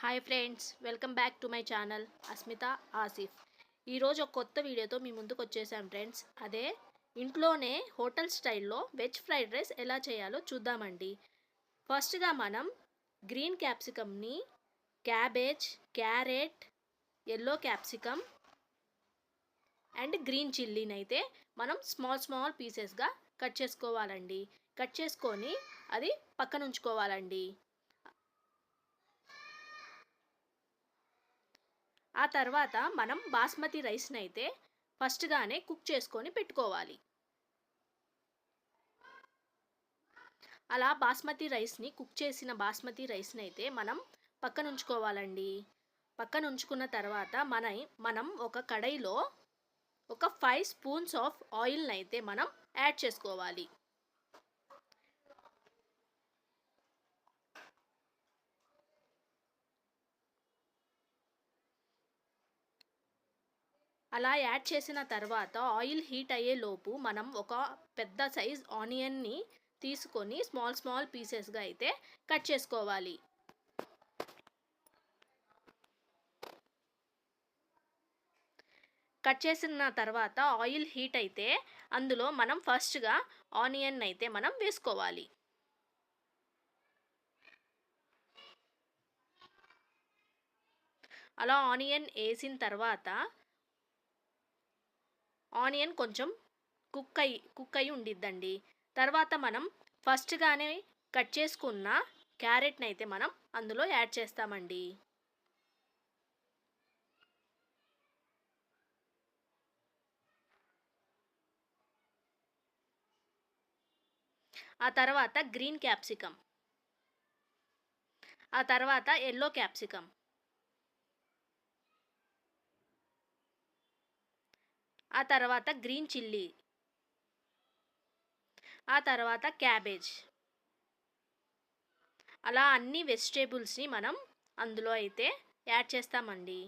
Hi friends welcome back to my channel Asmita Asif ఈరోజు ఒక కొత్త వీడియోతో మీ ముందుకు వచ్చేసాం ఫ్రెండ్స్ అదే ఇంట్లోనే హోటల్ స్టైల్లో వెజ్ ఫ్రైడ్ రైస్ ఎలా చేయాలో చూద్దామండి. ఫస్ట్గా మనం green క్యాప్సికమ్ని cabbage carrot yellow capsicum and green చిల్లీని అయితే మనం స్మాల్ స్మాల్ పీసెస్గా కట్ చేసుకోవాలండి. కట్ చేసుకొని అది పక్కన ఉంచుకోవాలండి ఆ తర్వాత మనం బాస్మతి రైస్ని అయితే ఫస్ట్గానే కుక్ చేసుకొని పెట్టుకోవాలి. అలా బాస్మతి రైస్ని కుక్ చేసిన బాస్మతి రైస్ని అయితే మనం పక్కన ఉంచుకోవాలండి. పక్కన ఉంచుకున్న తర్వాత మన మనం ఒక కడాయిలో ఒక ఫైవ్ స్పూన్స్ ఆఫ్ ఆయిల్ని అయితే మనం యాడ్ చేసుకోవాలి. అలా యాడ్ చేసిన తర్వాత ఆయిల్ హీట్ అయ్యే లోపు మనం ఒక పెద్ద సైజ్ ఆనియన్ని తీసుకొని స్మాల్ స్మాల్ పీసెస్గా అయితే కట్ చేసుకోవాలి. కట్ చేసిన తర్వాత ఆయిల్ హీట్ అయితే అందులో మనం ఫస్ట్గా ఆనియన్ అయితే మనం వేసుకోవాలి. అలా ఆనియన్ వేసిన తర్వాత ఆనియన్ కొంచెం కుక్ అయ్యి కుక్ అయి ఉండిద్దండి. తర్వాత మనం ఫస్ట్గానే కట్ చేసుకున్న క్యారెట్ని అయితే మనం అందులో యాడ్ చేస్తామండి. ఆ తర్వాత గ్రీన్ క్యాప్సికమ్. ఆ తర్వాత ఎల్లో క్యాప్సికమ్. ఆ తర్వాత గ్రీన్ చిల్లీ. ఆ తర్వాత క్యాబేజ్. అలా అన్ని వెజిటేబుల్స్ని మనం అందులో అయితే యాడ్ చేస్తామండి.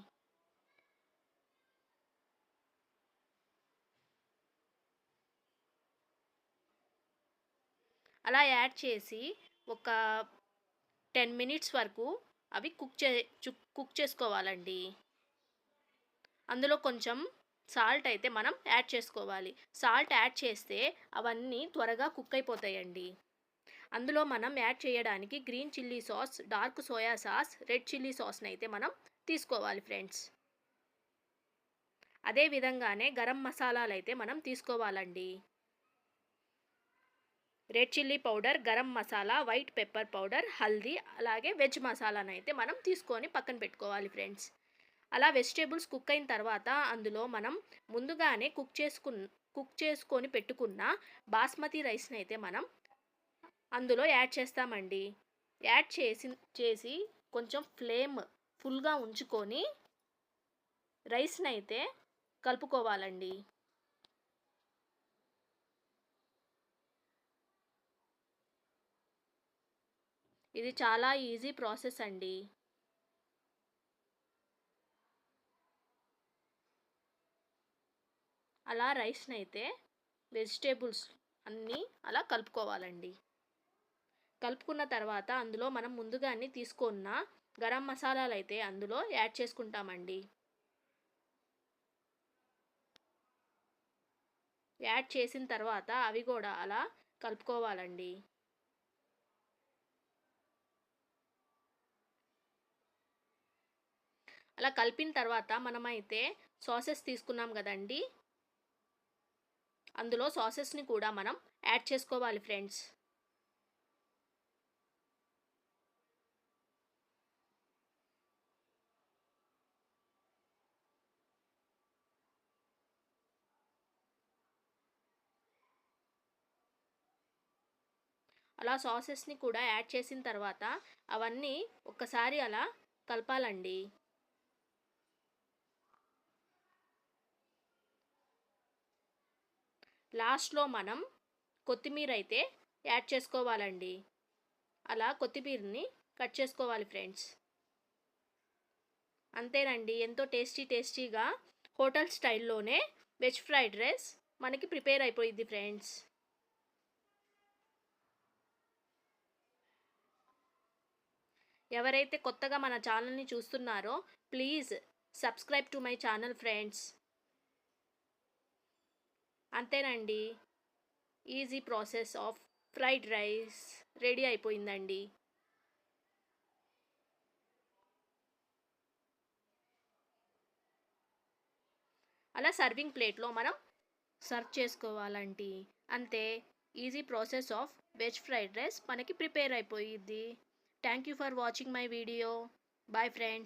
అలా యాడ్ చేసి ఒక టెన్ మినిట్స్ వరకు అవి కుక్ చే కుక్ చేసుకోవాలండి. అందులో కొంచెం సాల్ట్ అయితే మనం యాడ్ చేసుకోవాలి. సాల్ట్ యాడ్ చేస్తే అవన్నీ త్వరగా కుక్ అయిపోతాయండి. అందులో మనం యాడ్ చేయడానికి green chilli sauce dark soya sauce red chilli సాస్ని అయితే మనం తీసుకోవాలి ఫ్రెండ్స్. అదే విధంగానే గరం మసాలాలు అయితే మనం తీసుకోవాలండి. Red chilli powder garam masala white pepper powder haldi అలాగే వెజ్ మసాలాను అయితే మనం తీసుకొని పక్కన పెట్టుకోవాలి ఫ్రెండ్స్. అలా వెజిటేబుల్స్ కుక్ అయిన తర్వాత అందులో మనం ముందుగానే కుక్ చేసుకు కుక్ చేసుకొని పెట్టుకున్న బాస్మతి రైస్ని అయితే మనం అందులో యాడ్ చేస్తామండి. యాడ్ చేసి చేసి కొంచెం ఫ్లేమ్ ఫుల్గా ఉంచుకొని రైస్ని అయితే కలుపుకోవాలండి. ఇది చాలా ఈజీ ప్రాసెస్ అండి. అలా రైస్ని అయితే వెజిటేబుల్స్ అన్నీ అలా కలుపుకోవాలండి. కలుపుకున్న తర్వాత అందులో మనం ముందుగానే తీసుకున్న గరం మసాలాలు అయితే అందులో యాడ్ చేసుకుంటామండి. యాడ్ చేసిన తర్వాత అవి కూడా అలా కలుపుకోవాలండి. అలా కలిపిన తర్వాత మనమైతే సాసెస్ తీసుకున్నాం కదండి. అందులో సాసెస్ని కూడా మనం యాడ్ చేసుకోవాలి ఫ్రెండ్స్. అలా సాసెస్ని కూడా యాడ్ చేసిన తర్వాత అవన్నీ ఒక్కసారి అలా కలపాలండి. లాస్ట్లో మనం కొత్తిమీర అయితే యాడ్ చేసుకోవాలండి. అలా కొత్తిమీరని కట్ చేసుకోవాలి ఫ్రెండ్స్. అంతేనండి ఎంతో టేస్టీ టేస్టీగా హోటల్ స్టైల్లోనే వెజ్ ఫ్రైడ్ రైస్ మనకి ప్రిపేర్ అయిపోయింది ఫ్రెండ్స్. ఎవరైతే కొత్తగా మన ఛానల్ని చూస్తున్నారో please subscribe to my channel friends. అంతేనండి. Easy process of fried rice ready అయిపోయిందండి. అలా సర్వింగ్ ప్లేట్లో మనం సర్వ్ చేసుకోవాలండి అంతే easy process of veg fried rice మనకి ప్రిపేర్ అయిపోయిద్ది. Thank you for watching my video. Bye friend.